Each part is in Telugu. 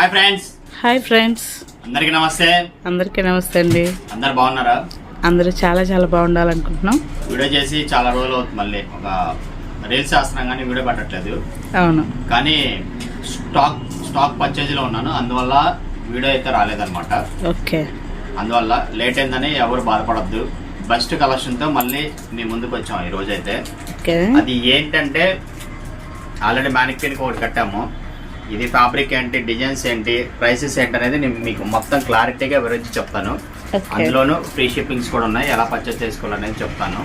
హాయ్ ఫ్రెండ్స్ హాయ్ ఫ్రెండ్స్ అందరికీ నమస్తే. అందరికీ నమస్తే అండి. అందరు బాగున్నారా? అందరూ చాలా చాలా బాగుండాలనుకుంటున్నాం. వీడియో చేసి చాలా రోజులు అవుతుంది మళ్ళీ. ఒక రీల్స్ చేస్తున్నాం కానీ వీడియో పట్టట్లేదు. అవును. కానీ స్టాక్ స్టాక్ పర్చేజ్లో ఉన్నాను. అందువల్ల వీడియో అయితే రాలేదన్నమాట. ఓకే. అందువల్ల లేట్ అయిందని ఎవరు బాధపడద్దు. బెస్ట్ కలెక్షన్తో మళ్ళీ మీ ముందుకు వచ్చాం ఈ రోజు అయితే ఓకే. అది ఏంటంటే ఆల్రెడీ మ్యానిక్యూర్కి ఒకటి కట్టాము. ఇది ఫ్యాబ్రిక్ ఏంటి డిజైన్స్ ఏంటి ప్రైసెస్ ఏంటి అనేది నేను మీకు మొత్తం క్లారిటీగా వివరించి చెప్తాను. అందులోనూ ఫ్రీ షిప్పింగ్స్ కూడా ఉన్నాయి ఎలా పర్చేస్ చేసుకోవాలనేది చెప్తాను.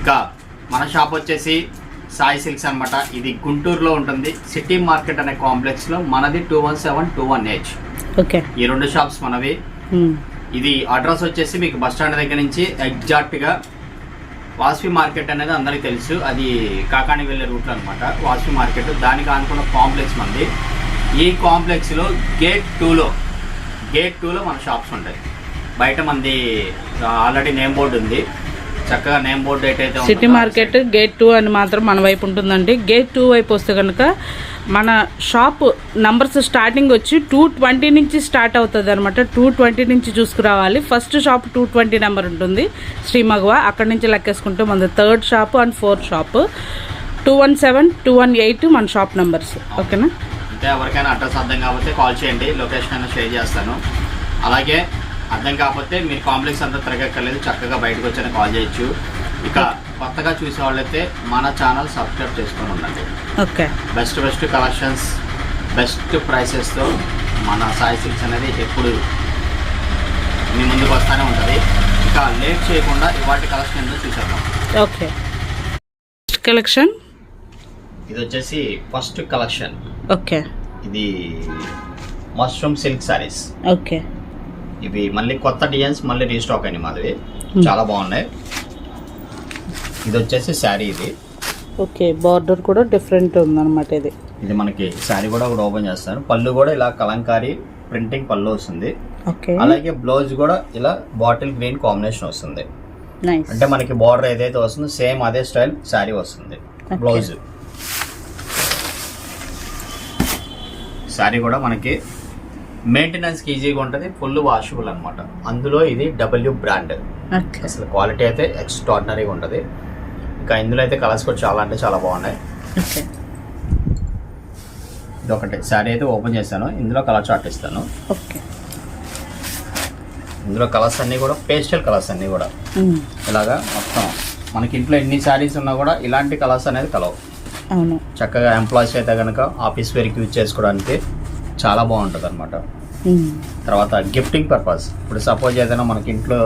ఇక మన షాప్ వచ్చేసి సాయి సిల్క్స్ అనమాట ఇది గుంటూరులో ఉంటుంది. సిటీ మార్కెట్ అనే కాంప్లెక్స్లో మనది two one seven two one H okay ఈ రెండు షాప్స్ మనవి. ఉమ్. ఇది అడ్రస్ వచ్చేసి మీకు బస్ స్టాండ్ దగ్గర నుంచి ఎగ్జాక్ట్గా వాస్వి మార్కెట్ అనేది అందరికీ తెలుసు. అది కాకాని వెళ్ళే రూట్లో అనమాట వాస్వి మార్కెట్. దానికి అనుకున్న కాంప్లెక్స్ మంది. ఈ కాంప్లెక్స్లో గేట్ టూలో గేట్ టూలో మన షాప్స్ ఉంటాయి. బయట మంది ఆల్రెడీ నేమ్ బోర్డు ఉంది. చక్కగా నేమ్ బోర్డు ఉంటుందో. సిటీ మార్కెట్ గేట్ టూ అని మాత్రం మన వైపు ఉంటుందండి. గేట్ టూ వైపు వస్తే కనుక మన షాప్ నంబర్స్ స్టార్టింగ్ వచ్చి టూ ట్వంటీ నుంచి స్టార్ట్ అవుతుంది అనమాట టూ ట్వంటీ నుంచి చూసుకురావాలి. First shop two twenty number ఉంటుంది. శ్రీ మగవ అక్కడి నుంచి లెక్కేసుకుంటే మన third shop and fourth shop two one seven two one eight మన షాప్ నెంబర్స్ ఓకేనా అంటే ఎవరికైనా అడ్రస్ అర్థం కాకపోతే కాల్ చేయండి. లొకేషన్ అయినా షేర్ చేస్తాను. అలాగే అర్థం కాకపోతే మీరు కాంప్లెక్స్ అంతా తిరగక్కర్లేదు చక్కగా బయటకు వచ్చాను కాల్ చేయొచ్చు. ఇక కొత్తగా చూసే వాళ్ళైతే మన ఛానల్ సబ్స్క్రైబ్ చేసుకొని ఉండండి. Okay. Best best collections best ప్రైసెస్తో మన సాయి సిల్క్స్ అనేది ఎప్పుడు మీ ముందుకు వస్తూనే ఉంటుంది. ఇక లేట్ చేయకుండా ఇవాటి కలెక్షన్ ఏంటో చూసేద్దాం. ఓకే. కలెక్షన్ ఇది వచ్చేసి ఫస్ట్ కలెక్షన్. ఓకే. ఇది మష్రూమ్ సిల్క్ సారీస్. ఓకే. ఇవి మళ్ళీ కొత్త డిజైన్స్ మళ్ళీ రీస్టాక్ అయినాయి మాది. చాలా బాగున్నాయి. ఇది వచ్చేసి శారీ ఇది. ఓకే బార్డర్ కూడా డిఫరెంట్ ఉందన్నమాట ఇది. ఇది మనకి శారీ కూడా ఒకటి ఓపెన్ చేస్తాను పళ్ళు కూడా ఇలా కలంకారీ ప్రింటింగ్ పళ్ళు వస్తుంది. ఓకే. అలాగే బ్లౌజ్ కూడా ఇలా బాటిల్ గ్రీన్ కాంబినేషన్ వస్తుంది. అంటే మనకి బార్డర్ ఏదైతే వస్తుందో సేమ్ అదే స్టైల్ శారీ వస్తుంది. బ్లౌజ్. శారీ కూడా మనకి మెయింటెనెన్స్కి ఈజీగా ఉంటుంది ఫుల్ వాషబుల్ అనమాట అందులో ఇది డబ్ల్యూ బ్రాండ్ అసలు క్వాలిటీ అయితే ఎక్స్ట్రాడినరీగా ఉంటుంది. ఇంకా ఇందులో అయితే కలర్స్ కూడా చాలా అంటే చాలా బాగున్నాయి. ఇది ఒకటి శారీ అయితే ఓపెన్ చేశాను. ఇందులో కలర్ చార్ట్ ఇస్తాను. ఓకే ఇందులో కలర్స్ అన్నీ కూడా పేస్టల్ కలర్స్ అన్నీ కూడా. ఉమ్, ఇలాగా మొత్తం. మనకి ఇంట్లో ఎన్ని శారీస్ ఉన్నా కూడా ఇలాంటి కలర్స్ అనేది కలవు. చక్కగా ఎంప్లాయీస్ అయితే కనుక ఆఫీస్ వేర్కి యూజ్ చేసుకోవడానికి చాలా బాగుంటుంది అనమాట తర్వాత గిఫ్టింగ్ పర్పస్ ఇప్పుడు సపోజ్ ఏదైనా మనకి ఇంట్లో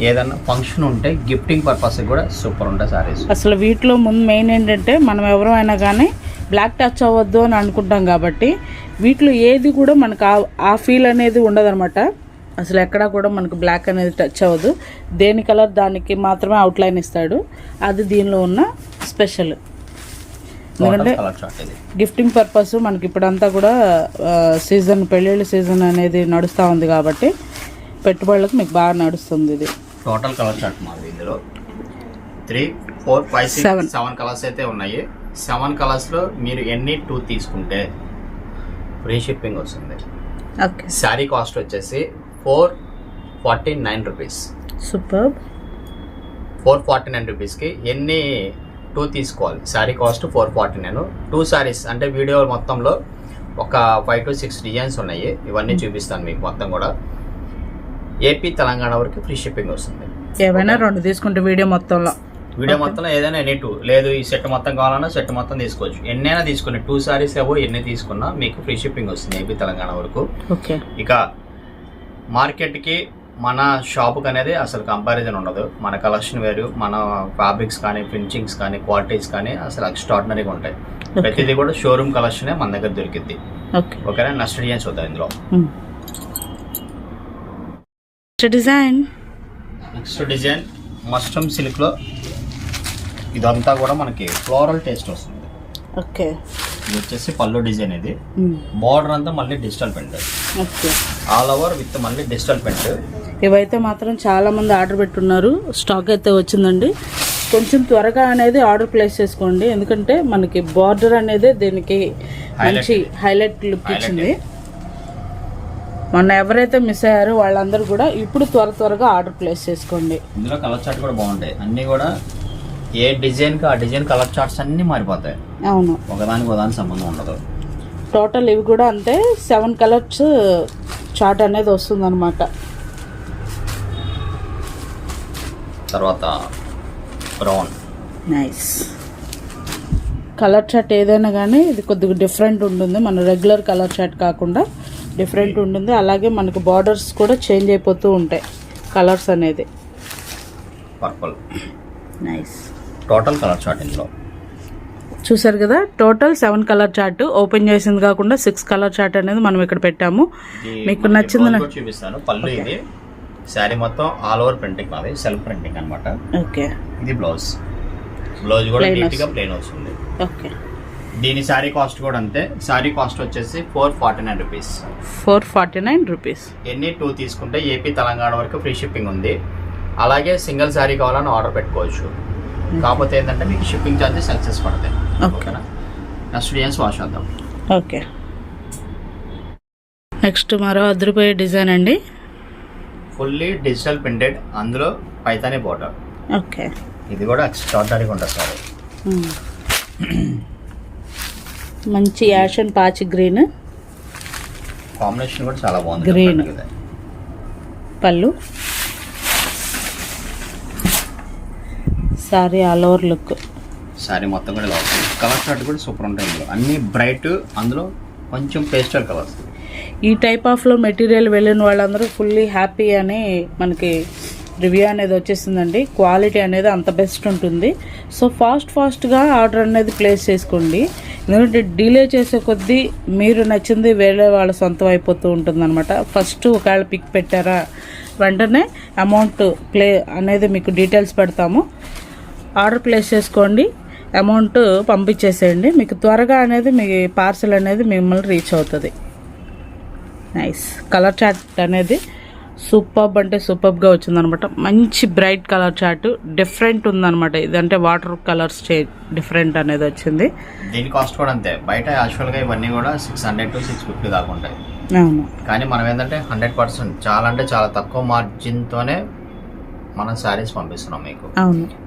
ఏదైనా ఫంక్షన్ ఉంటే గిఫ్టింగ్ పర్పస్ కూడా సూపర్ ఉంటాయి సారీస్ అసలు వీటిలో ముందు మెయిన్ ఏంటంటే మనం ఎవరైనా కానీ బ్లాక్ టచ్ అవ్వద్దు అని అనుకుంటాం కాబట్టి వీటిలో ఏది కూడా మనకు ఆ- ఆ ఫీల్ అనేది ఉండదన్నమాట. అసలు ఎక్కడా కూడా మనకు బ్లాక్ అనేది టచ్ అవ్వదు. దేని కలర్ దానికి మాత్రమే అవుట్లైన్ ఇస్తాడు. అది దీనిలో ఉన్న స్పెషల్ ఎందుకంటే కలర్ చార్ట్ ఇది. గిఫ్టింగ్ పర్పస్ మనకి ఇప్పుడంతా కూడా సీజన్ పెళ్ళిళ్ళ సీజన్ అనేది నడుస్తూ ఉంది కాబట్టి పెట్టుబడులకు మీకు బాగా నడుస్తుంది ఇది. టోటల్ కలర్ చార్ట్ మాది ఇందులో. Three four five six. Seven colours అయితే ఉన్నాయి. సెవెన్ కలర్స్లో మీరు ఎన్ని టూ తీసుకుంటే ఫ్రీ షిప్పింగ్ వస్తుంది. ఓకే. శారీ కాస్ట్ వచ్చేసి four forty nine rupees super four forty nine రూపీస్కి ఎన్ని టూ తీసుకోవాలి. Saree cost four forty nine. Two sarees అంటే వీడియో మొత్తంలో ఒక ఫైవ్ టు సిక్స్ డిజైన్స్ ఉన్నాయి. ఇవన్నీ చూపిస్తాను మీకు మొత్తం కూడా. ఏపీ తెలంగాణ వరకు ఫ్రీ షిప్పింగ్ వస్తుంది. ఏవైనా రెండు తీసుకుంటే వీడియో మొత్తంలో. వీడియో మొత్తంలో ఏదైనా ఎనీ టూ. లేదు ఈ సెట్ మొత్తం కావాలన్నా సెట్ మొత్తం తీసుకోవచ్చు. ఎన్నైనా తీసుకుని టూ సారీస్ ఏవో ఎన్ని తీసుకున్నా మీకు ఫ్రీ షిప్పింగ్ వస్తుంది ఏపీ తెలంగాణ వరకు. ఓకే. ఇక మార్కెట్కి మన షాపుకి అనేది అసలు కంపారిజన్ ఉండదు. మన కలెక్షన్ వేరు మన ఫ్యాబ్రిక్స్ కానీ ఫినిషింగ్స్ కానీ క్వాలిటీస్ కానీ అసలు ఎక్స్ట్రాడినరీగా ఉంటాయి. ప్రతిదీ కూడా షోరూమ్ కలెక్షనే మన దగ్గర దొరికింది ఓకే ఓకేనా? నెక్స్ట్ డిజైన్స్ వద్దాం ఇందులో. డిజైన్ నెక్స్ట్ డిజైన్ మస్ట్రమ్ సిల్క్లో ఇదంతా కూడా మనకి ఫ్లోరల్ టేస్ట్ వస్తుంది. ఓకే ఇది వచ్చేసి పళ్ళు డిజైన్ ఇది. బార్డర్ అంతా మళ్ళీ digital okay all over with మళ్ళీ డిజిటల్ ప్రింట్ ఇవైతే మాత్రం చాలా మంది ఆర్డర్ పెట్టున్నారు. స్టాక్ అయితే వచ్చిందండి. కొంచెం త్వరగా అనేది ఆర్డర్ ప్లేస్ చేసుకోండి. ఎందుకంటే మనకి బార్డర్ అనేది దీనికి మంచి హైలైట్ లుక్ ఇచ్చింది. మొన్న ఎవరైతే మిస్ అయ్యారో వాళ్ళందరూ కూడా ఇప్పుడు త్వర త్వరగా ఆర్డర్ ప్లేస్ చేసుకోండి. ఇందులో కలర్ చార్ట్ కూడా బాగుంటాయి. అన్నీ కూడా ఏ డిజైన్కి ఆ డిజైన్ కలర్ చార్ట్స్ అన్నీ మారిపోతాయి. అవును. ఒకదానికి ఒకదానికి సంబంధం ఉండదు. టోటల్ ఇవి కూడా అంతే. సెవెన్ కలర్స్ చార్ట్ అనేది వస్తుందన్నమాట. తర్వాత బ్రౌన్ నైస్ కలర్ చార్ట్ ఏదైనా కానీ ఇది కొద్దిగా డిఫరెంట్ ఉంటుంది. మన రెగ్యులర్ కలర్ చార్ట్ కాకుండా డిఫరెంట్ ఉంటుంది. అలాగే మనకు బార్డర్స్ కూడా చేంజ్ అయిపోతూ ఉంటాయి కలర్స్ అనేది. Purple nice total colour chart ఇందులో. చూసారు కదా? Total seven colour chart open చేసింది కాకుండా సిక్స్ కలర్ చార్ట్ అనేది మనం ఇక్కడ పెట్టాము. మీకు నచ్చింది చూపిస్తాను. పళ్ళు ఇది శారీ మొత్తం ఆల్ ఓవర్ ప్రింటింగ్ అది సెల్ఫ్ ప్రింటింగ్ అన్నమాట. ఓకే. ఇది బ్లౌజ్. బ్లౌజ్ కూడా Plain నీట్గా ప్లేన్ వస్తుంది ఓకే. దీని శారీ కాస్ట్ కూడా అంతే. శారీ కాస్ట్ వచ్చేసి four forty nine rupees. Four forty nine rupees. ఎన్ని టూ తీసుకుంటే ఏపీ తెలంగాణ వరకు ఫ్రీ షిప్పింగ్ ఉంది. అలాగే సింగిల్ శారీ కావాలని ఆర్డర్ పెట్టుకోవచ్చు. కాకపోతే ఏంటంటే మీకు షిప్పింగ్ ఛార్జెస్ సక్సెస్ పడతాయి. ఓకేనా? నెక్స్ట్ డిజైన్స్ వాష్ చేద్దాం. ఓకే. నెక్స్ట్ మరో అదిరిపోయే డిజైన్ అండి. ఫుల్లీ డిజిటల్ ప్రింటెడ్ అందులో పైతానే బోర్డర్ ఓకే. ఇది కూడా ఎక్స్ట్రాడనరీగా ఉంటుంది సార్. మంచి యాష్ అండ్ పాచి గ్రీన్. కాంబినేషన్ కూడా చాలా బాగుంది. Green. different గా ಇದೆ. పళ్ళు. Saree all over look saree మొత్తం కూడా కలర్ చార్ట్ కూడా సూపర్ ఉంటాయి అన్ని బ్రైట్ అందులో కొంచెం పేస్టల్ కలర్స్. ఈ టైప్ ఆఫ్లో మెటీరియల్ వెళ్ళిన వాళ్ళందరూ ఫుల్లీ హ్యాపీ అని మనకి రివ్యూ అనేది వచ్చేసిందండి. క్వాలిటీ అనేది అంత బెస్ట్ ఉంటుంది. సో ఫాస్ట్ ఫాస్ట్గా ఆర్డర్ అనేది ప్లేస్ చేసుకోండి. ఎందుకంటే డిలే చేసే కొద్దీ మీరు నచ్చింది వేరే వాళ్ళ సొంతం అయిపోతూ ఉంటుందన్నమాట. ఫస్ట్ ఒకవేళ పిక్ పెట్టారా వెంటనే అమౌంట్ ప్లే అనేది మీకు డీటెయిల్స్ పెడతాము. ఆర్డర్ ప్లేస్ చేసుకోండి. అమౌంట్ పంపించేసేయండి. మీకు త్వరగా అనేది మీ పార్సల్ అనేది మిమ్మల్ని రీచ్ అవుతుంది. నైస్ కలర్ చార్ట్ అనేది సూపర్బ్ అంటే సూపర్బ్గా వచ్చిందనమాట. మంచి బ్రైట్ కలర్ చార్ట్ డిఫరెంట్ ఉందన్నమాట ఇదంటే వాటర్ కలర్స్ డిఫరెంట్ అనేది వచ్చింది. దీని కాస్ట్ కూడా అంతే. బయట యాక్చువల్గా ఇవన్నీ కూడా six hundred to six fifty దాకా ఉంటాయి. కానీ మనం ఏంటంటే హండ్రెడ్ పర్సెంట్ చాలా అంటే చాలా తక్కువ మార్జిన్తోనే మనం శారీస్ పంపిస్తున్నాం మీకు.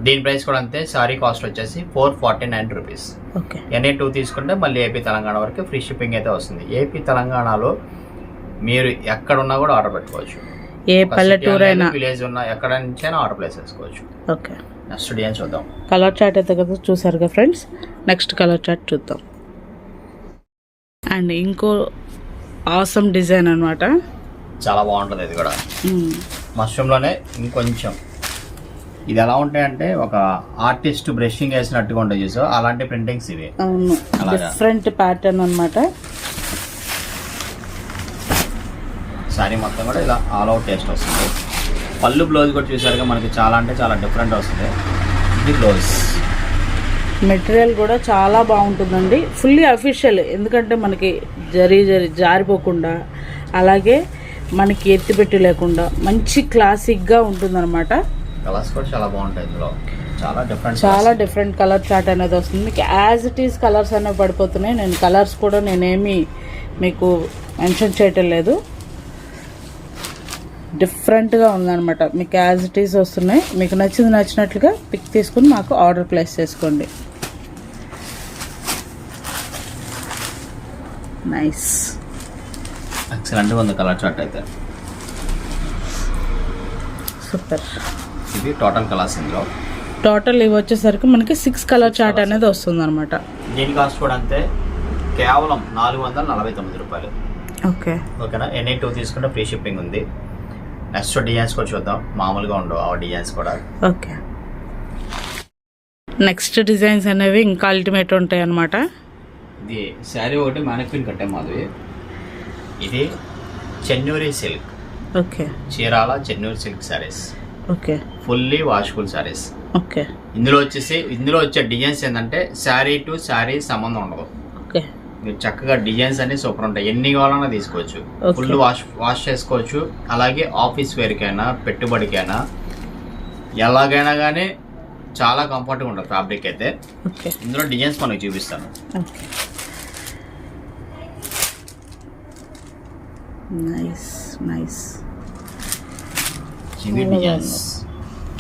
దీని ప్రైస్ కూడా అంతే. శారీ కాస్ట్ వచ్చేసి four forty nine rupees okay any two తీసుకుంటే మళ్ళీ ఏపీ తెలంగాణ వరకు ఫ్రీ షిప్పింగ్ అయితే వస్తుంది. ఏపీ తెలంగాణలో మీరు ఎక్కడున్నా కూడా ఆర్డర్ పెట్టుకోవచ్చు. ఏ పల్లెటూరు అయినా విలేజ్ ఉన్న ఎక్కడ నుంచైనా ఆర్డర్ ప్లేస్ చేసుకోవచ్చు. ఓకే. నెక్స్ట్ డిజైన్ చూద్దాం. కలర్ చార్ట్ అయితే కదా చూసారుగా ఫ్రెండ్స్ నెక్స్ట్ కలర్ చార్ట్ చూద్దాం. అండ్ ఇంకో ఆసమ్ డిజైన్ అనమాట చాలా బాగుంటుంది ఇది కూడా. మష్రూమ్లోనే ఇంకొంచెం. ఇది ఎలా ఉంటాయంటే ఒక ఆర్టిస్ట్ బ్రషింగ్ వేసినట్టుగా ఉంటాయి చూసో అలాంటి ప్రింటింగ్స్ ఇవి. అవును. డిఫరెంట్ ప్యాటర్న్ అనమాట శారీ మొత్తం కూడా ఇలా ఆల్ అవుట్ టేస్ట్ వస్తుంది. పళ్ళు బ్లౌజ్ కూడా చూసారుగా మనకి చాలా అంటే చాలా డిఫరెంట్ వస్తుంది. ఇది బ్లౌజ్ మెటీరియల్ కూడా చాలా బాగుంటుందండి. ఫుల్లీ అఫీషియల్ ఎందుకంటే మనకి జరి జరి జారిపోకుండా అలాగే మనకి ఎత్తిపెట్టి లేకుండా మంచి క్లాసిక్గా ఉంటుందన్నమాట. కలర్స్ కూడా చాలా బాగుంటాయి ఇందులో. చాలా డిఫరెంట్ చాలా డిఫరెంట్ కలర్ చార్ట్ అనేది వస్తుంది. మీకు యాజ్ ఇట్ ఈస్ కలర్స్ అనేవి పడిపోతున్నాయి. నేను కలర్స్ కూడా నేనేమి మీకు మెన్షన్ చేయటం లేదు. డిఫరెంట్గా ఉందన్నమాట. మీకు యాజ్ ఇట్ ఈస్ వస్తున్నాయి. మీకు నచ్చింది నచ్చినట్లుగా పిక్ తీసుకుని మాకు ఆర్డర్ ప్లేస్ చేసుకోండి. నైస్. ఎక్సలెంట్గా ఉంది కలర్ చార్ట్ అయితే. సూపర్. ఇది టోటల్ కలర్స్ ఇందులో. టోటల్ ఇవి వచ్చేసరికి మనకి సిక్స్ కలర్ చార్ట్ అనేది వస్తుంది అనమాట దీని కాస్ట్ కూడా అంతే. కేవలం నాలుగు వందల నలభై తొమ్మిది రూపాయలు. ఓకే. ఓకేనా? ఎనీ టూ తీసుకుంటే ఫ్రీ షిప్పింగ్ ఉంది. నెక్స్ట్ డిజైన్స్ కూడా చూద్దాం. మామూలుగా ఉండవు. ఆ డిజైన్స్ కూడా. ఓకే. నెక్స్ట్ డిజైన్స్ అనేవి ఇంకా అల్టిమేట్ ఉంటాయి అన్నమాట ఇది శారీ ఒకటి మ్యానిక్విన్ కట్టే మాధవి ఇది Chennuri silk. Okay. Chirala Chennuri silk sarees. Okay. Fully వాష్ఫుల్ saris. Okay. ఇందులో వచ్చేసి ఇందులో వచ్చే డిజైన్స్ ఏంటంటే శారీ టు శారీ సంబంధం ఉండదు. ఓకే. చక్కగా డిజైన్స్ అన్ని సూపర్ ఉంటాయి. ఎన్ని కావాలన్నా తీసుకోవచ్చు. ఫుల్ వాష్ వాష్ చేసుకోవచ్చు. అలాగే ఆఫీస్ వేర్కైనా పెట్టుబడికైనా ఎలాగైనా కానీ చాలా కంఫర్ట్గా ఉంటుంది ఫ్యాబ్రిక్ అయితే. ఇందులో డిజైన్స్ మనకి చూపిస్తాను. నైస్ నైస్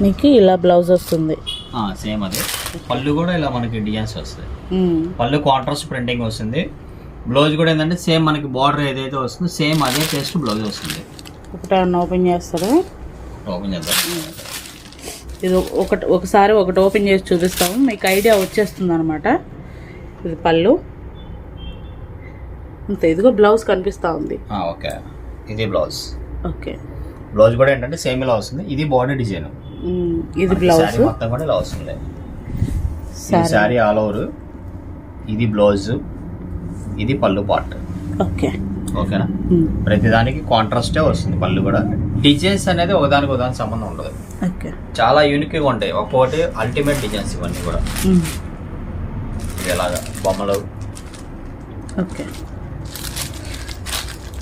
మీకు ఇలా బ్లౌజ్ వస్తుంది. సేమ్ అదే. పళ్ళు కూడా ఇలా మనకి డిజైన్స్ వస్తాయి. పళ్ళు కాంట్రాస్ట్ ప్రింటింగ్ వస్తుంది. బ్లౌజ్ కూడా ఏంటంటే సేమ్ మనకి బార్డర్ ఏదైతే వస్తుందో సేమ్ అదే టేస్ట్ బ్లౌజ్ వస్తుంది. ఒకటి ఓపెన్ చేస్తారా? ఓపెన్ చేద్దాం. ఇది ఒకటి ఒకసారి ఒకటి ఓపెన్ చేసి చూపిస్తాము. మీకు ఐడియా వచ్చేస్తుంది అనమాట ఇది పళ్ళు. అంతే ఇదిగో బ్లౌజ్ కనిపిస్తూ ఉంది. ఓకే. ఇది బ్లౌజ్. ఓకే. బ్లౌజ్ కూడా ఏంటంటే సేమ్ ఇలా వస్తుంది. ఇది బాడీ డిజైన్. ఇది బ్లౌజ్. మొత్తం కూడా ఇలా వస్తుంది. Saree all over. ఇది బ్లౌజ్. ఇది పళ్ళు పార్ట్. ఓకే. ఓకేనా. ప్రతిదానికి కాంట్రాస్టే వస్తుంది పళ్ళు కూడా. డిజైన్స్ అనేది ఒకదానికి ఒకదానికి సంబంధం ఉండదు. ఓకే. చాలా యూనిక్గా ఉంటాయి. ఒక్కొక్కటి అల్టిమేట్ డిజైన్స్ ఇవన్నీ కూడా. ఎలాగా? బొమ్మలు. ఓకే.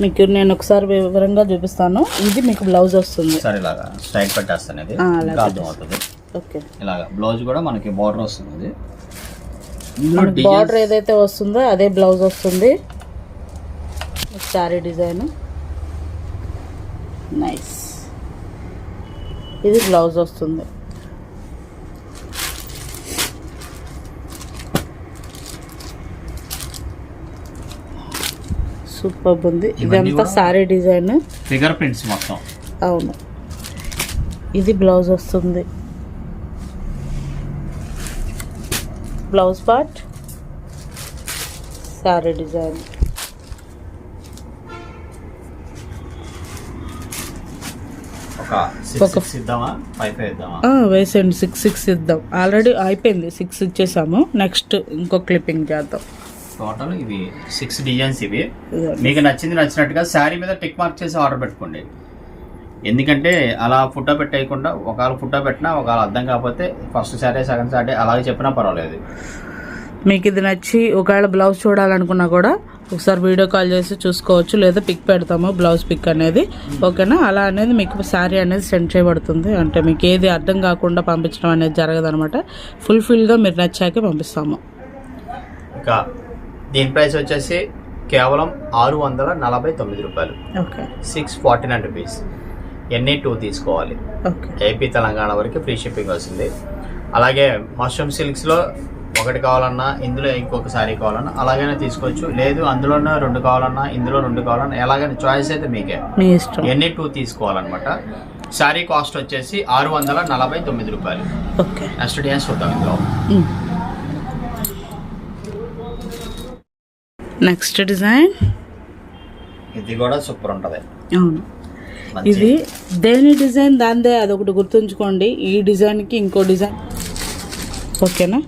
మీకు నేను ఒకసారి వివరంగా చూపిస్తాను. ఇది మీకు బ్లౌజ్ వస్తుంది. సరే ఇలాగా. స్ట్రైట్ పెట్టేస్తాను ఇది. ఇంకా అర్థం అవుతుంది ఇలాగా. బ్లౌజ్ కూడా మనకి బార్డర్ వస్తుంది బార్డర్ ఏదైతే వస్తుందో అదే బ్లౌజ్ వస్తుంది. శారీ డిజైన్. నైస్ ఇది బ్లౌజ్ వస్తుంది. సూపర్ ఉంది. ఇదంతా శారీ డిజైన్. ఫిగర్ ప్రింట్స్ మొత్తం. అవును. ఇది బ్లౌజ్ వస్తుంది. Blouse part saree design. వేసేయండి సిక్స్ సిక్స్ ఇద్దాం. ఆల్రెడీ అయిపోయింది సిక్స్ ఇచ్చేసాము. నెక్స్ట్ ఇంకో క్లిప్పింగ్ చేద్దాం. టోటల్ ఇవి సిక్స్ డిజైన్స్ ఇవి. మీకు నచ్చింది నచ్చినట్టుగా శారీ మీద టిక్ మార్క్ చేసి ఆర్డర్ పెట్టుకోండి. ఎందుకంటే అలా ఫోటో పెట్టేయకుండా ఒకవేళ ఫోటో పెట్టినా ఒకవేళ అర్థం కాకపోతే ఫస్ట్ శారీ సెకండ్ శారీ అలాగే చెప్పినా పర్వాలేదు. మీకు ఇది నచ్చి ఒకవేళ బ్లౌజ్ చూడాలనుకున్నా కూడా ఒకసారి వీడియో కాల్ చేసి చూసుకోవచ్చు లేదా పిక్ పెడతాము బ్లౌజ్ పిక్ అనేది. ఓకేనా? అలా అనేది మీకు శారీ అనేది సెండ్ చేయబడుతుంది. అంటే మీకు ఏది అర్థం కాకుండా పంపించడం అనేది జరగదు అనమాట ఫుల్ఫిల్గా మీరు నచ్చాకే పంపిస్తాము. ఇంకా దీని ప్రైస్ వచ్చేసి కేవలం ఆరు వందల నలభై తొమ్మిది రూపాయలు. Okay. Six forty nine rupees ఎన్ని టూ తీసుకోవాలి. ఓకే. ఏపీ తెలంగాణ వరకు ఫ్రీ షిప్పింగ్ వస్తుంది. అలాగే మష్రూమ్ సిల్క్స్లో ఒకటి కావాలన్నా ఇందులో ఇంకొక శారీ కావాలన్నా అలాగైనా తీసుకోవచ్చు. లేదు అందులోనే రెండు కావాలన్నా ఇందులో రెండు కావాలన్నా ఎలాగైనా చాయిస్ అయితే మీకే. ఎన్ని టూ తీసుకోవాలన్నమాట. శారీ కాస్ట్ వచ్చేసి ఆరు వందల నలభై తొమ్మిది రూపాయలు. నెక్స్ట్ డిజైన్ చూద్దాం ఇందులో. Next design? ఇది కూడా సూపర్ ఉంటుంది. అవును. ఇది దేని డిజైన్ దాందే అదొకటి గుర్తుంచుకోండి. ఈ డిజైన్కి ఇంకో డిజైన్. ఓకేనా?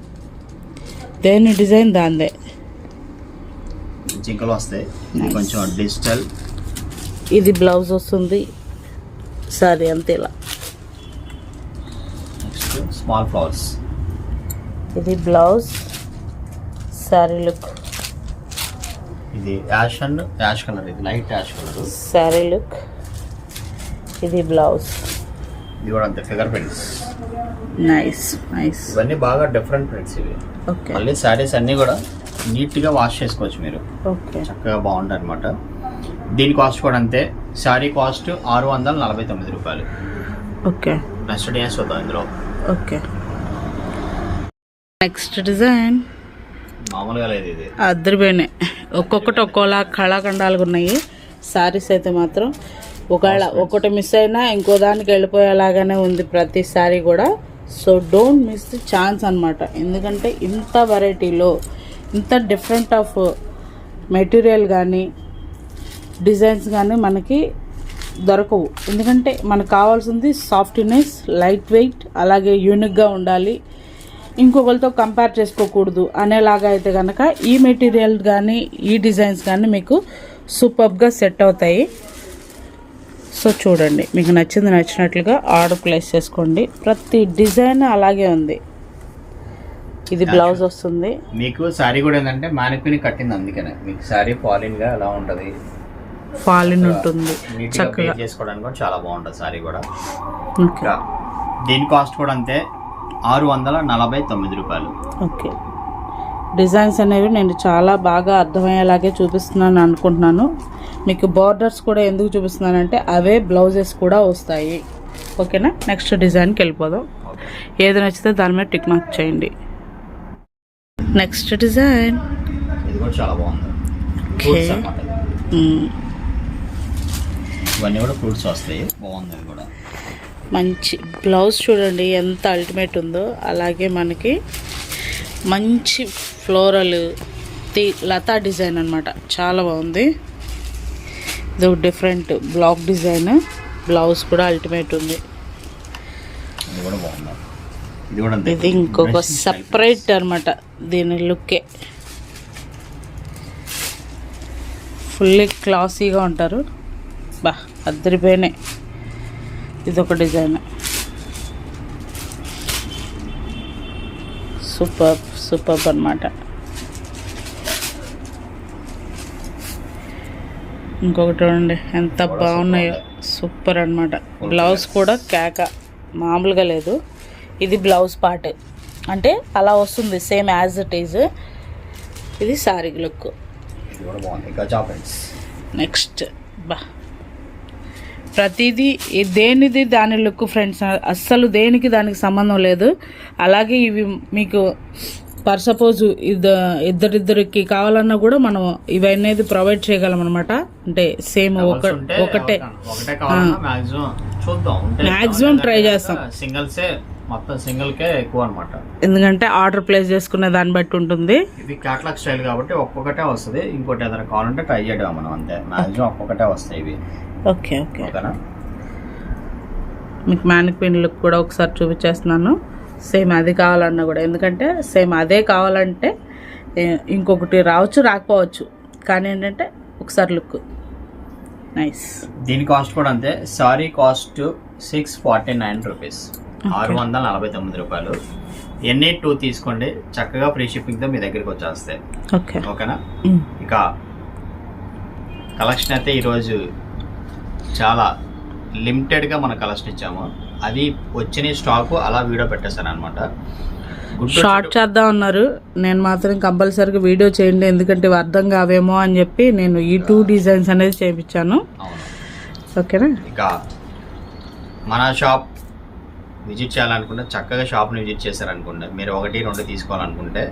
దేని డిజైన్ దాందే? జింకలు వస్తాయి. కొంచెం డిజిటల్. ఇది బ్లౌజ్ వస్తుంది. సరే అంతే ఇలా. నెక్స్ట్ స్మాల్ ఫ్లవర్స్ ఇది బ్లౌజ్ శారీ లుక్. ఇది యాష్ అండ్ యాష్ కలర్ ఇది light ash colour. Saree look. ఇది బ్లౌజ్. ఇది కూడా అంతే ఫిగర్ ప్రింట్స్ నైస్ నైస్ ఇవన్నీ బాగా డిఫరెంట్ ప్రింట్స్ ఇవి. ఓకే మళ్ళీ శారీస్ అన్నీ కూడా నీట్గా వాష్ చేసుకోవచ్చు మీరు. ఓకే చక్కగా బాగుంటాయి అనమాట దీని కాస్ట్ కూడా అంతే. శారీ కాస్ట్ ఆరు వందల నలభై తొమ్మిది రూపాయలు. ఓకే నెక్స్ట్ డిజైన్స్ చూద్దాం ఇందులో. ఓకే నెక్స్ట్ డిజైన్ మామూలుగా లేదు ఇది. అద్దరిపోయినాయి. ఒక్కొక్కటి ఒక్కోలా కళాఖండాలుగా ఉన్నాయి. శారీస్ అయితే మాత్రం ఒకవేళ ఒకటి మిస్ అయినా ఇంకో దానికి వెళ్ళిపోయేలాగానే ఉంది ప్రతి శారీ కూడా. So don't miss the chance అనమాట ఎందుకంటే ఇంత వెరైటీలో ఇంత డిఫరెంట్ ఆఫ్ మెటీరియల్ కానీ డిజైన్స్ కానీ మనకి దొరకవు. ఎందుకంటే మనకు కావాల్సింది సాఫ్ట్నెస్ లైట్ వెయిట్ అలాగే యూనిక్గా ఉండాలి. ఇంకొకరితో కంపేర్ చేసుకోకూడదు అనేలాగా అయితే కనుక ఈ మెటీరియల్ కానీ ఈ డిజైన్స్ కానీ మీకు సూపర్గా సెట్ అవుతాయి. సో చూడండి మీకు నచ్చింది నచ్చినట్లుగా ఆర్డర్ ప్లేస్ చేసుకోండి. ప్రతి డిజైన్ అలాగే ఉంది. ఇది బ్లౌజ్ వస్తుంది. మీకు శారీ కూడా ఏంటంటే మానిపిని కట్టింది అందుకనే. మీకు శారీ ఫాలిన్గా ఎలా ఉంటది. ఫాలిన్ ఉంటుంది. చక్కగా. చేసుకోవడానికి కూడా చాలా బాగుంటుంది శారీ కూడా. దీని కాస్ట్ కూడా అంతే. ఆరు వందల నలభై తొమ్మిది రూపాయలు. ఓకే. డిజైన్స్ అనేవి నేను చాలా బాగా అర్థమయ్యేలాగే చూపిస్తున్నాను అనుకుంటున్నాను. మీకు బార్డర్స్ కూడా ఎందుకు చూపిస్తున్నానంటే అవే బ్లౌజెస్ కూడా వస్తాయి. ఓకేనా? నెక్స్ట్ డిజైన్కి వెళ్ళిపోదాం. ఓకే ఏది నచ్చితే దాని మీద టిక్ మార్క్ చేయండి. Next design. ఇవన్నీ కూడా ఫ్రూట్స్ వస్తాయి. బాగుంది కూడా. మంచి బ్లౌజ్ చూడండి ఎంత అల్టిమేట్ ఉందో. అలాగే మనకి మంచి ఫ్లోరల్ తి లతా డిజైన్ అనమాట చాలా బాగుంది. ఇది ఒక డిఫరెంట్ బ్లాక్ డిజైన్. బ్లౌజ్ కూడా అల్టిమేట్ ఉంది. ఇది ఇంకొక సపరేట్ అనమాట దీని లుక్కే ఫుల్లీ క్లాసీగా ఉంటారు. బా అద్దరిపోయినాయి. ఇది ఒక డిజైన్. సూపర్ సూపర్ అనమాట ఇంకొకటి చూడండి ఎంత బాగున్నాయో. సూపర్. అన్నమాట. బ్లౌజ్ కూడా కేక. మామూలుగా లేదు. ఇది బ్లౌజ్ పార్ట్. అంటే అలా వస్తుంది సేమ్ యాజ్ ఇట్ ఈజ్. ఇది సారీ లుక్. నెక్స్ట్. బా. ప్రతిదీ దేనిది దాని లుక్ ఫ్రెండ్స్ అస్సలు దేనికి దానికి సంబంధం లేదు. అలాగే ఇవి మీకు పర్ సపోజ్ ఇద్ద ఇద్దరిద్దరికి కావాలన్నా కూడా మనం ఇవి అనేది ప్రొవైడ్ చేయగలం అనమాట అంటే సేమ్ ఒక ఒకటే. మాక్సిమం try చేస్తాం. సింగిల్సే మొత్తం సింగిల్ కే ఎక్కువ అనమాట ఎందుకంటే ఆర్డర్ ప్లేస్ చేసుకునే దాన్ని బట్టి ఉంటుంది. ఇది క్యాట్లాగ్ స్టైల్ కాబట్టి ఒక్కొక్కటే వస్తుంది. ఇంకోటి ఏదైనా కావాలంటే ట్రై చేయడం మనం అంతే. మాక్సిమం ఒక్కొక్కటే వస్తాయి ఇవి. Okay okay. ఓకేనా? మీకు మ్యానిక్విన్ లుక్ కూడా ఒకసారి చూపించేస్తున్నాను. సేమ్ అది కావాలన్నా కూడా. ఎందుకంటే సేమ్ అదే కావాలంటే ఇంకొకటి రావచ్చు రాకపోవచ్చు. కానీ ఏంటంటే ఒకసారి లుక్. నైస్. దీని కాస్ట్ కూడా అంతే. Saree cost six forty nine rupees. ఆరు వందల నలభై తొమ్మిది రూపాయలు. ఎన్ని టూ తీసుకోండి. చక్కగా ఫ్రీ షిప్పింగ్తో మీ దగ్గరికి వచ్చేస్తాయి. ఓకే. ఓకేనా? ఇక కలెక్షన్ అయితే ఈరోజు చాలా లిమిటెడ్గా మన కలెక్షన్ ఇచ్చాము. అది వచ్చిన స్టాకు అలా వీడియో పెట్టేశాను అనమాట షార్ట్ చేద్దాం అన్నారు. నేను మాత్రం కంపల్సరీగా వీడియో చేయండి ఎందుకంటే అర్థం కావేమో అని చెప్పి నేను ఈ టూ డిజైన్స్ అనేది చేయించాను ఓకేనా? ఇక మన షాప్ విజిట్ చేయాలనుకుంటే చక్కగా షాప్ని విజిట్ చేశారనుకుంటే మీరు ఒకటి రెండు తీసుకోవాలనుకుంటే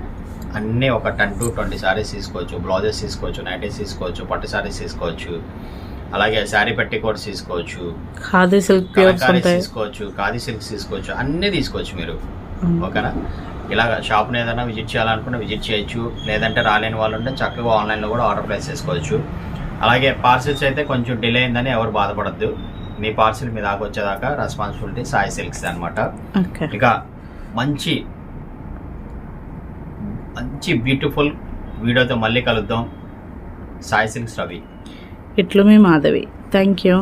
అన్నీ ఒక టెన్ టు ట్వంటీ సారీస్ తీసుకోవచ్చు. బ్లౌజెస్ తీసుకోవచ్చు నైటీస్ తీసుకోవచ్చు పట్టు సారీస్ తీసుకోవచ్చు. అలాగే శారీ పెట్టి కోట్స్ తీసుకోవచ్చు. ఖాదీ సిల్క్ తీసుకోవచ్చు ఖాదీ సిల్క్స్ తీసుకోవచ్చు అన్నీ తీసుకోవచ్చు మీరు. ఓకేనా? ఇలాగ షాప్ని ఏదైనా విజిట్ చేయాలనుకుంటే విజిట్ చేయొచ్చు. లేదంటే రాలేని వాళ్ళు ఉంటే చక్కగా ఆన్లైన్లో కూడా ఆర్డర్ ప్లేస్ చేసుకోవచ్చు. అలాగే పార్సిల్స్ అయితే కొంచెం డిలే అయిందని ఎవరు బాధపడద్దు. మీ పార్సిల్ మీ దాకా వచ్చేదాకా రెస్పాన్సిబిలిటీ సాయి సిల్క్స్ అనమాట ఇక మంచి మంచి బ్యూటిఫుల్ వీడియోతో మళ్ళీ కలుద్దాం. సాయి సిల్క్స్ రవి. ఇట్లు మీ మాధవి. Thank you